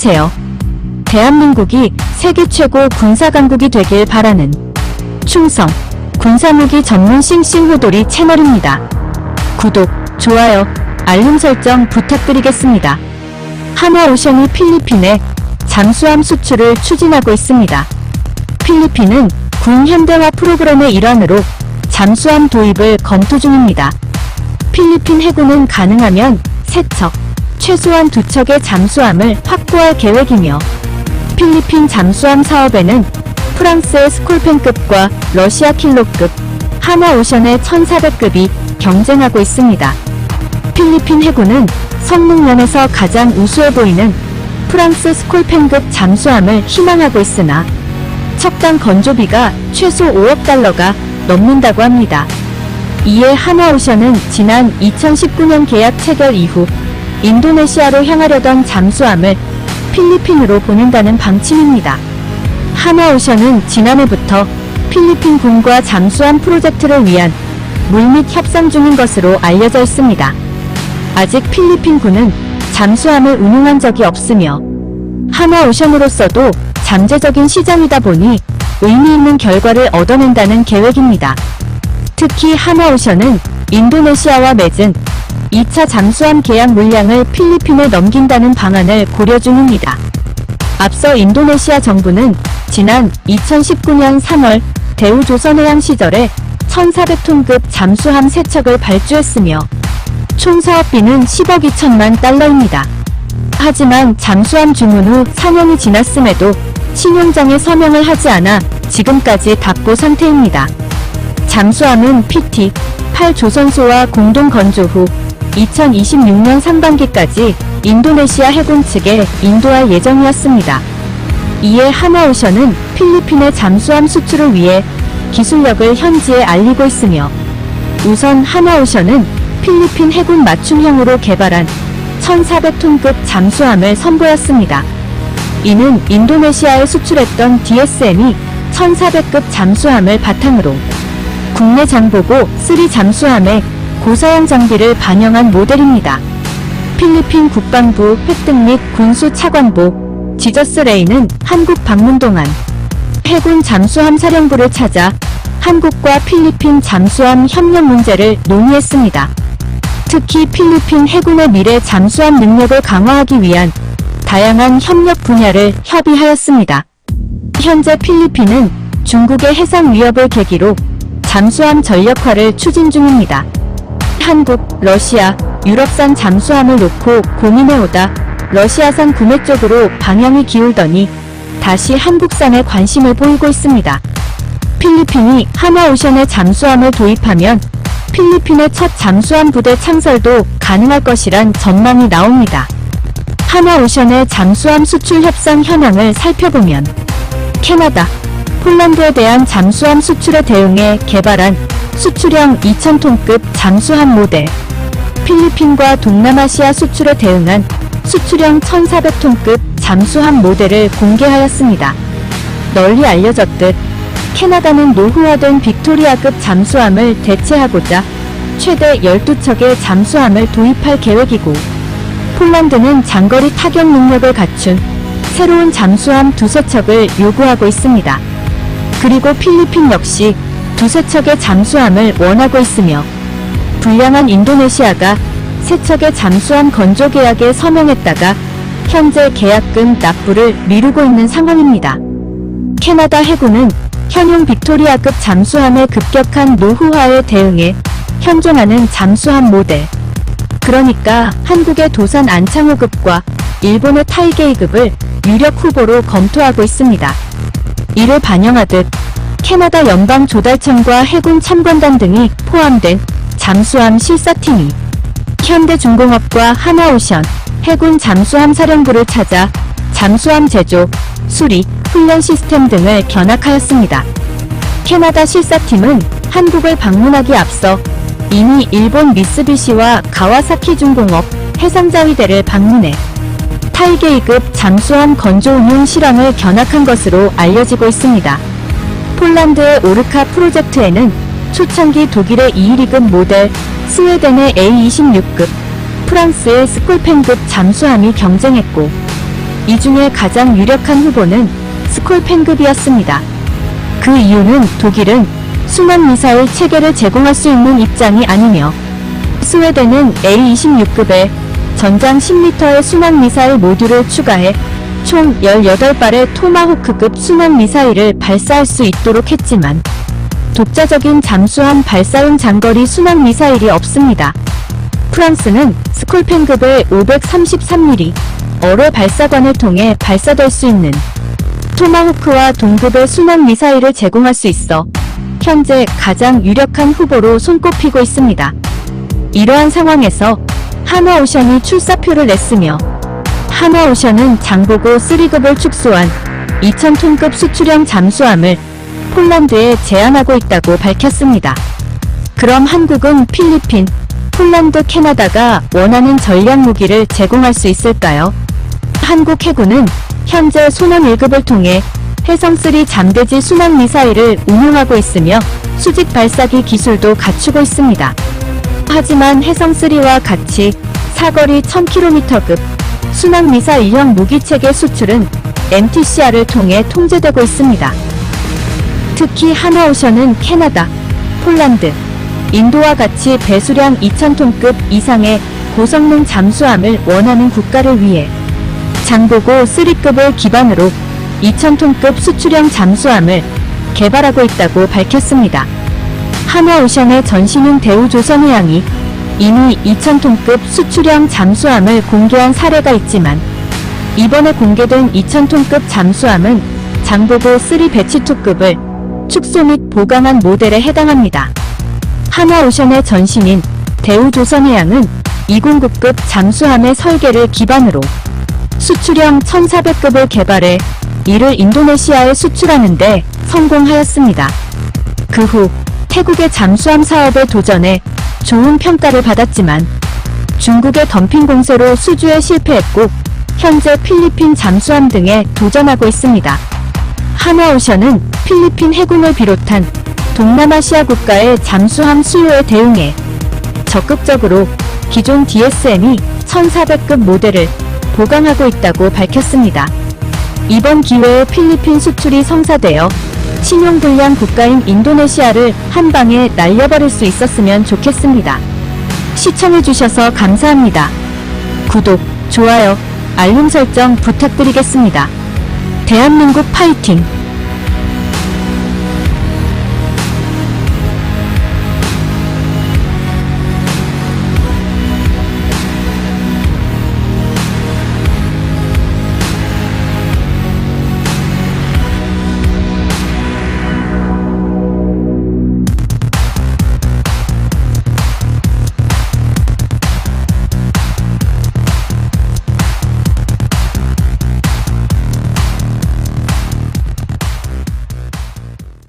해주세요. 대한민국이 세계 최고 군사강국이 되길 바라는 충성 군사무기 전문 싱싱호돌이 채널입니다. 구독, 좋아요, 알림 설정 부탁드리겠습니다. 한화오션이 필리핀에 잠수함 수출을 추진하고 있습니다. 필리핀은 군 현대화 프로그램의 일환으로 잠수함 도입을 검토 중입니다. 필리핀 해군은 가능하면 3척, 최소한 2척의 잠수함을 확보할 계획이며 필리핀 잠수함 사업에는 프랑스의 스콜펜급과 러시아 킬로급, 하나오션의 1400급이 경쟁하고 있습니다. 필리핀 해군은 성능면에서 가장 우수해 보이는 프랑스 스콜펜급 잠수함을 희망하고 있으나 척당 건조비가 최소 5억 달러가 넘는다고 합니다. 이에 하나오션은 지난 2019년 계약 체결 이후 인도네시아로 향하려던 잠수함을 필리핀으로 보낸다는 방침입니다. 하나오션은 지난해부터 필리핀 군과 잠수함 프로젝트를 위한 물밑 협상 중인 것으로 알려져 있습니다. 아직 필리핀 군은 잠수함을 운용한 적이 없으며 하나오션으로서도 잠재적인 시장이다 보니 의미 있는 결과를 얻어낸다는 계획입니다. 특히 하나오션은 인도네시아와 맺은 2차 잠수함 계약 물량을 필리핀에 넘긴다는 방안을 고려 중입니다. 앞서 인도네시아 정부는 지난 2019년 3월 대우조선해양 시절에 1,400톤급 잠수함 3척을 발주했으며 총 사업비는 10억 2천만 달러입니다. 하지만 잠수함 주문 후 4년이 지났음에도 신용장에 서명을 하지 않아 지금까지 답고 상태입니다. 잠수함은 PT 8조선소와 공동 건조 후 2026년 상반기까지 인도네시아 해군 측에 인도할 예정이었습니다. 이에 하나오션은 필리핀의 잠수함 수출을 위해 기술력을 현지에 알리고 있으며 우선 하나오션은 필리핀 해군 맞춤형으로 개발한 1,400톤급 잠수함을 선보였습니다. 이는 인도네시아에 수출했던 DSM이 1,400급 잠수함을 바탕으로 국내 장보고 3 잠수함의 고사양 장비를 반영한 모델입니다. 필리핀 국방부 획득 및 군수 차관보 지저스 레이는 한국 방문 동안 해군 잠수함 사령부를 찾아 한국과 필리핀 잠수함 협력 문제를 논의했습니다. 특히 필리핀 해군의 미래 잠수함 능력을 강화하기 위한 다양한 협력 분야를 협의하였습니다. 현재 필리핀은 중국의 해상 위협을 계기로 잠수함 전력화를 추진 중입니다. 한국, 러시아, 유럽산 잠수함을 놓고 고민해오다 러시아산 구매 쪽으로 방향이 기울더니 다시 한국산에 관심을 보이고 있습니다. 필리핀이 하나오션의 잠수함을 도입하면 필리핀의 첫 잠수함 부대 창설도 가능할 것이란 전망이 나옵니다. 하나오션의 잠수함 수출 협상 현황을 살펴보면 캐나다, 폴란드에 대한 잠수함 수출에 대응해 개발한 수출형 2,000톤급 잠수함 모델, 필리핀과 동남아시아 수출에 대응한 수출형 1,400톤급 잠수함 모델을 공개하였습니다. 널리 알려졌듯 캐나다는 노후화된 빅토리아급 잠수함을 대체하고자 최대 12척의 잠수함을 도입할 계획이고 폴란드는 장거리 타격 능력을 갖춘 새로운 잠수함 두세 척을 요구하고 있습니다. 그리고 필리핀 역시 두세 척의 잠수함을 원하고 있으며 불량한 인도네시아가 세 척의 잠수함 건조 계약에 서명했다가 현재 계약금 납부를 미루고 있는 상황입니다. 캐나다 해군은 현용 빅토리아급 잠수함의 급격한 노후화에 대응해 현존하는 잠수함 모델, 그러니까 한국의 도산 안창호급과 일본의 타이게이급을 유력 후보로 검토하고 있습니다. 이를 반영하듯 캐나다 연방 조달청과 해군 참관단 등이 포함된 잠수함 실사팀이 현대중공업과 하나오션, 해군 잠수함 사령부를 찾아 잠수함 제조, 수리, 훈련 시스템 등을 견학하였습니다. 캐나다 실사팀은 한국을 방문하기 앞서 이미 일본 미쓰비시와 가와사키 중공업 해상자위대를 방문해 타이게이급 잠수함 건조 운용 실황을 견학한 것으로 알려지고 있습니다. 폴란드의 오르카 프로젝트에는 초창기 독일의 2위급 모델, 스웨덴의 A26급, 프랑스의 스콜펜급 잠수함이 경쟁했고 이 중에 가장 유력한 후보는 스콜펜급이었습니다. 그 이유는 독일은 순환 미사일 체계를 제공할 수 있는 입장이 아니며 스웨덴은 A-26급의 전장 10m의 순환 미사일 모듈을 추가해 총 18발의 토마호크급 순환 미사일을 발사할 수 있도록 했지만 독자적인 잠수함 발사용 장거리 순환 미사일이 없습니다. 프랑스는 스콜펜급의 533mm 어뢰 발사관을 통해 발사될 수 있는 토마호크와 동급의 순환 미사일을 제공할 수 있어 현재 가장 유력한 후보로 손꼽히고 있습니다. 이러한 상황에서 한화오션이 출사표를 냈으며 한화오션은 장보고 3급을 축소한 2000톤급 수출형 잠수함을 폴란드에 제안하고 있다고 밝혔습니다. 그럼 한국은 필리핀, 폴란드, 캐나다가 원하는 전략 무기를 제공할 수 있을까요? 한국 해군은 현재 소남 1급을 통해 해성3 잠대지 순항 미사일을 운용하고 있으며 수직 발사기 기술도 갖추고 있습니다. 하지만 해성3와 같이 사거리 1000km급 순항 미사일형 무기체계 수출은 MTCR을 통해 통제되고 있습니다. 특히 하나오션은 캐나다, 폴란드, 인도와 같이 배수량 2,000톤급 이상의 고성능 잠수함을 원하는 국가를 위해 장보고 3급을 기반으로 2,000톤급 수출형 잠수함을 개발하고 있다고 밝혔습니다. 한화오션의 전신용 대우조선해양이 이미 2,000톤급 수출형 잠수함을 공개한 사례가 있지만 이번에 공개된 2,000톤급 잠수함은 장보고 3 배치2급을 축소 및 보강한 모델에 해당합니다. 한화오션의 전신인 대우조선해양은 209급 잠수함의 설계를 기반으로 수출형 1400급을 개발해 이를 인도네시아에 수출하는데 성공하였습니다. 그 후 태국의 잠수함 사업에 도전해 좋은 평가를 받았지만 중국의 덤핑 공세로 수주에 실패했고 현재 필리핀 잠수함 등에 도전하고 있습니다. 한화오션은 필리핀 해군을 비롯한 동남아시아 국가의 잠수함 수요에 대응해 적극적으로 기존 DSM이 1400급 모델을 보강하고 있다고 밝혔습니다. 이번 기회에 필리핀 수출이 성사되어 신용불량 국가인 인도네시아를 한 방에 날려버릴 수 있었으면 좋겠습니다. 시청해주셔서 감사합니다. 구독, 좋아요, 알림 설정 부탁드리겠습니다. 대한민국 파이팅!